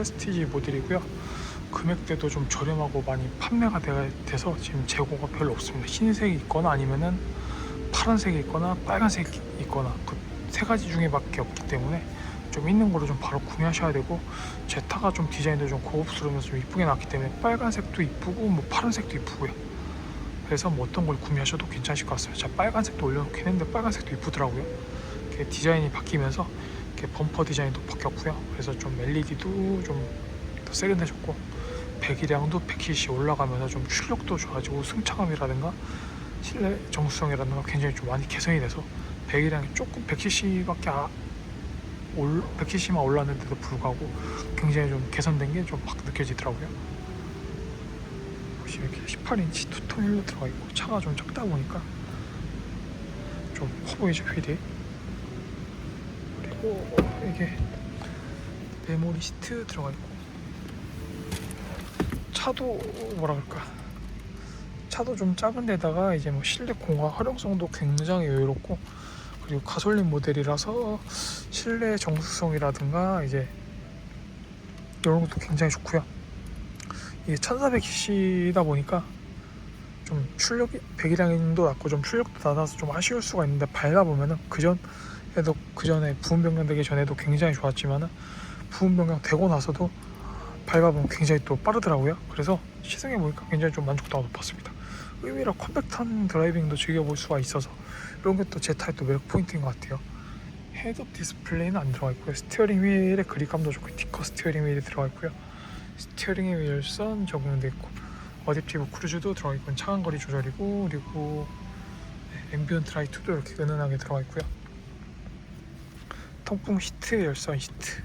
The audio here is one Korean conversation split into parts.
프레스티지 모델이고요. 금액대도 좀 저렴하고 많이 판매가 돼- 돼서 지금 재고가 별로 없습니다. 흰색이 있거나 아니면은 파란색이 있거나 빨간색이 있거나 그 세 가지 중에밖에 없기 때문에 좀 있는 거로 좀 바로 구매하셔야 되고 제타가 좀 디자인도 좀 고급스러우면서 좀 이쁘게 나왔기 때문에 빨간색도 이쁘고 뭐 파란색도 이쁘고요. 그래서 뭐 어떤 걸 구매하셔도 괜찮으실 것 같습니다. 제가 빨간색도 올려놓긴 했는데 빨간색도 이쁘더라고요. 디자인이 바뀌면서 이렇게 범퍼 디자인도 바뀌었고요. 그래서 좀 LED도 좀 더 세련해졌고 배기량도 100cc 올라가면서 좀 출력도 좋아지고 승차감이라든가 실내 정수성이라든가 굉장히 좀 많이 개선이 돼서 배기량이 조금 100cc밖에 아, 올 100cc만 올랐는데도 불구하고 굉장히 좀 개선된 게 좀 막 느껴지더라고요. 보시면 이렇게 18인치 투톤 휠로 들어가 있고 차가 좀 작다 보니까 좀 커 보이죠 휠이. 그리고 이게 메모리 시트 들어가 있고 차도 뭐라 그럴까 차도 좀 작은 데다가 이제 뭐 실내 공간 활용성도 굉장히 여유롭고 그리고 가솔린 모델이라서 실내 정수성이라든가 이제 이런 것도 굉장히 좋고요. 이게 1400cc다 보니까 좀 출력이 배기량도 낮고 좀 출력도 낮아서 좀 아쉬울 수가 있는데 밟아보면은 그전 에도 그 전에 부분 변경 되기 전에도 굉장히 좋았지만은 부분 변경 되고 나서도 밟아보면 굉장히 또 빠르더라고요. 그래서 시승해 보니까 굉장히 좀 만족도가 높았습니다. 의외로 컴팩트한 드라이빙도 즐겨볼 수가 있어서 이런 게 또 제 타입 또 매력 포인트인 것 같아요. 헤드업 디스플레이는 안 들어가 있고요. 스티어링 휠의 그립감도 좋고 티커 스티어링 휠이 들어가 있고요. 스티어링 휠 열선 적용돼 있고 어댑티브 크루즈도 들어가 있고 차간 거리 조절이고 그리고 네, 앰비언트 라이트도 이렇게 은은하게 들어가 있고요. 통풍 시트 열선 시트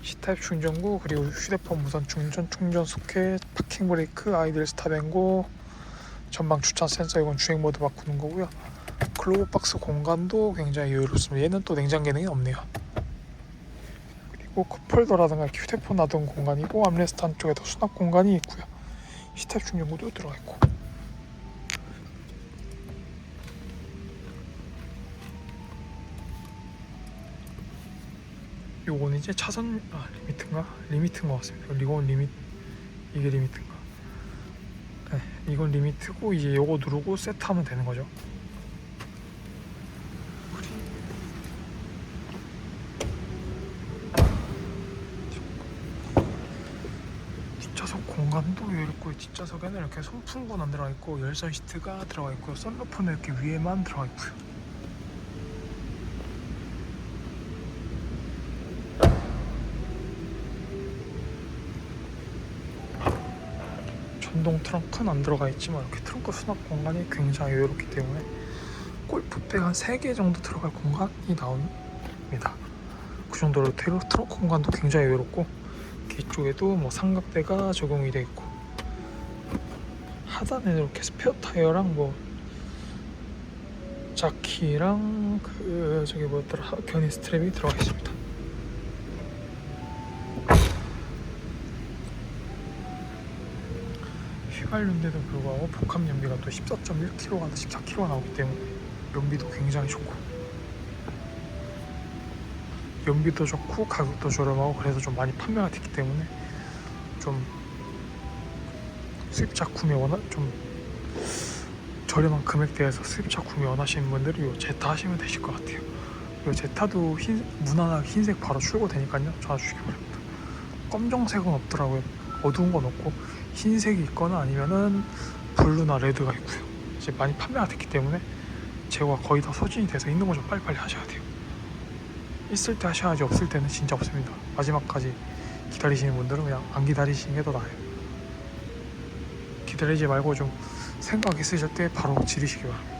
C타입 충전구 그리고 휴대폰 무선 충전 충전 소켓 파킹 브레이크 아이들 스탑앤고 전방 주차 센서 이건 주행 모드 바꾸는 거고요. 글로브 박스 공간도 굉장히 여유롭습니다. 얘는 또 냉장 기능이 없네요. 그리고 컵홀더라든가 휴대폰 놔둔 공간이고 암레스트 한쪽에도 수납 공간이 있고요. C타입 충전구도 들어가 있고 요거는 이제 차선 아 리미트인가 리미트인 것 같습니다. 이건 리미 이게 리미트인가? 네, 이건 리미트고 이제 요거 누르고 세트하면 되는 거죠. 뒷좌석 공간도 여유롭고 뒷좌석에는 이렇게 손풍구는 안 들어가 있고 열선 시트가 들어가 있고요. 썬루프는 이렇게 위에만 들어가 있고요. 전동 트렁크는 안 들어가 있지만 이렇게 트렁크 수납 공간이 굉장히 여유롭기 때문에 골프백 한 3개 정도 들어갈 공간이 나옵니다. 그 정도로 트렁크 공간도 굉장히 여유롭고 뒤쪽에도 뭐 삼각대가 적용이 되어 있고 하단에 이렇게 스페어 타이어랑 뭐 자키랑 그 저기 뭐였더라 견인 스트랩이 들어가 있습니다. 휘발유인데도 불구하고 복합 연비가 또 14.1kg가 14kg가 나오기 때문에 연비도 굉장히 좋고 연비도 좋고 가격도 저렴하고 그래서 좀 많이 판매가 됐기 때문에 좀 수입차 구매 원하 좀 저렴한 금액대에서 수입차 구매 원하시는 분들이 이 제타 하시면 되실 것 같아요. 이 제타도 흰, 무난하게 흰색 바로 출고되니까요. 전화 주시기 바랍니다. 검정색은 없더라고요. 어두운 건 없고 흰색이 있거나 아니면은 블루나 레드가 있고요. 이제 많이 판매가 됐기 때문에 재고가 거의 다 소진이 돼서 있는 거 좀 빨리빨리 하셔야 돼요. 있을 때 하셔야지 없을 때는 진짜 없습니다. 마지막까지 기다리시는 분들은 그냥 안 기다리시는 게 더 나아요. 기다리지 말고 좀 생각 있으실 때 바로 지르시기 바랍니다.